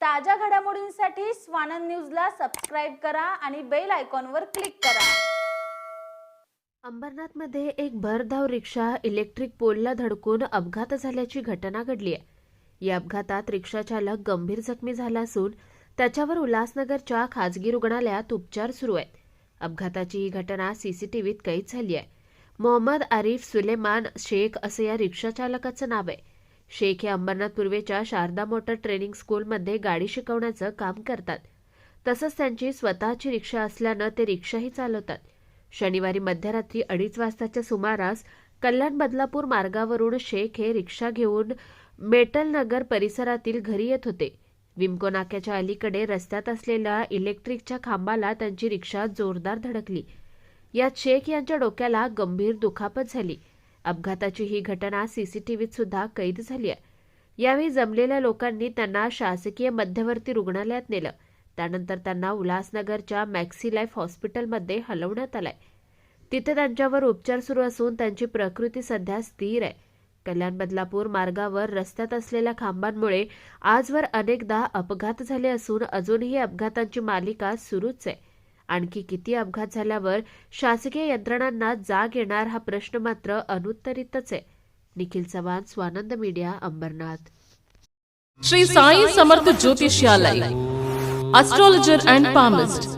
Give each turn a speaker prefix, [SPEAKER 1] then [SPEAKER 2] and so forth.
[SPEAKER 1] ताज्या घडामोडींसाठी स्वानंद न्यूजला सबस्क्राईब करा आणि बेल आयकॉनवर क्लिक करा.
[SPEAKER 2] अंबरनाथमध्ये एक भरधाव रिक्षा इलेक्ट्रिक पोलला धडकून अपघात झाल्याची घटना घडली आहे. या अपघातात रिक्षाचालक गंभीर जखमी झाला असून त्याच्यावर उल्हासनगरच्या खाजगी रुग्णालयात उपचार सुरू आहेत. अपघाताची ही घटना सीसीटीव्हीत कैद झाली आहे. मोहम्मद आरिफ सुलेमान शेख असं या रिक्षाचालकाचं नाव आहे. शेख हे अंबरनाथ पूर्वेच्या शारदा मोटर ट्रेनिंग स्कूलमध्ये गाडी शिकवण्याचं काम करतात. तसंच त्यांची स्वतःची रिक्षा असल्यानं ते रिक्षाही चालवतात. शनिवारी मध्यरात्री अडीच वाजताच्या सुमारास कल्याण बदलापूर मार्गावरून शेख हे रिक्षा घेऊन मेटलनगर परिसरातील घरी येत होते. विमको नाक्याच्या अलीकडे रस्त्यात असलेल्या इलेक्ट्रिकच्या खांबाला त्यांची रिक्षा जोरदार धडकली. यात शेख यांच्या डोक्याला गंभीर दुखापत झाली. अपघाताची ही घटना सीसीटीव्हीत सुद्धा कैद झाली आहे. यावेळी जमलेल्या लोकांनी त्यांना शासकीय मध्यवर्ती रुग्णालयात नेलं. त्यानंतर त्यांना उल्हासनगरच्या मॅक्सी लाईफ हॉस्पिटलमध्ये हलवण्यात आलंय. तिथे त्यांच्यावर उपचार सुरू असून त्यांची प्रकृती सध्या स्थिर आहे. कल्याण बदलापूर मार्गावर रस्त्यात असलेल्या खांबांमुळे आजवर अनेकदा अपघात झाले असून अजूनही अपघातांची मालिका सुरूच आहे. आणखी किती अपघात झाल्यावर शासकीय यंत्रणांना जाग येणार हा प्रश्न मात्र अनुत्तरितच आहे. Nikhil Chavan Swanand media Ambernath.
[SPEAKER 3] Shri Sai Samarth ज्योतिषालय and palmist